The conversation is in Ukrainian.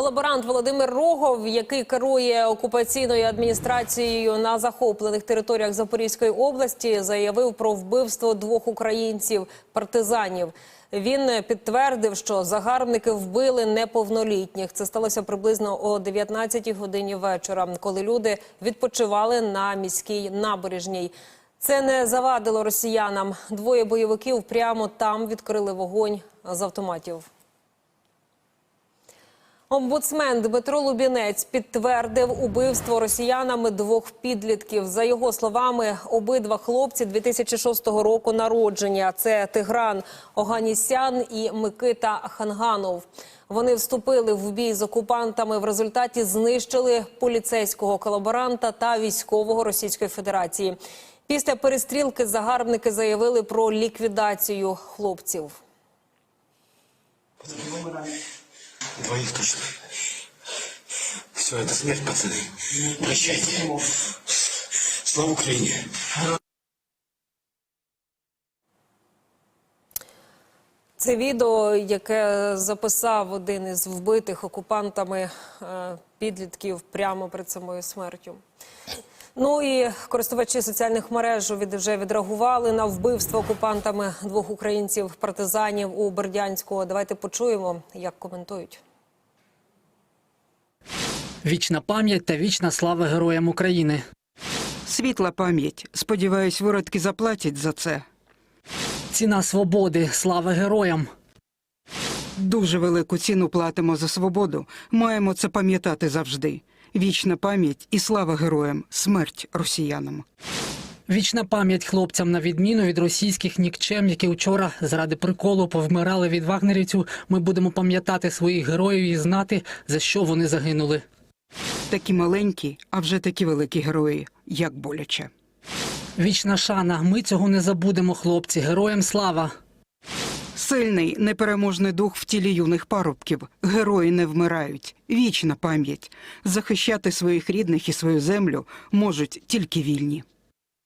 Колаборант Володимир Рогов, який керує окупаційною адміністрацією на захоплених територіях Запорізької області, заявив про вбивство двох українців партизанів. Він підтвердив, що загарбники вбили неповнолітніх. Це сталося приблизно о 19 годині вечора, коли люди відпочивали на міській набережній. Це не завадило росіянам. Двоє бойовиків прямо там відкрили вогонь з автоматів. Омбудсмен Дмитро Лубінець підтвердив убивство росіянами двох підлітків. За його словами, обидва хлопці 2006 року народження. Це Тигран Оганісян і Микита Ханганов. Вони вступили в бій з окупантами. В результаті знищили поліцейського колаборанта та військового Російської Федерації. Після перестрілки загарбники заявили про ліквідацію хлопців. Двоих точно. Все, это смерть, пацаны. Прощайте. Слава Украине. Це відео, яке записав один із вбитих окупантами е, підлітків прямо перед самою смертю. Ну і користувачі соціальних мереж від- вже відреагували на вбивство окупантами двох українців партизанів у Бердянську. Давайте почуємо, як коментують. Вічна пам'ять та вічна слава героям України. Світла пам'ять. Сподіваюсь, виродки заплатять за це. Ціна свободи, слава героям. Дуже велику ціну платимо за свободу. Маємо це пам'ятати завжди. Вічна пам'ять і слава героям, смерть росіянам. Вічна пам'ять хлопцям на відміну від російських нікчем, які вчора заради приколу повмирали від вагнерівців. Ми будемо пам'ятати своїх героїв і знати, за що вони загинули. Такі маленькі, а вже такі великі герої, як боляче. Вічна шана. Ми цього не забудемо, хлопці. Героям слава. Сильний, непереможний дух в тілі юних парубків. Герої не вмирають. Вічна пам'ять. Захищати своїх рідних і свою землю можуть тільки вільні.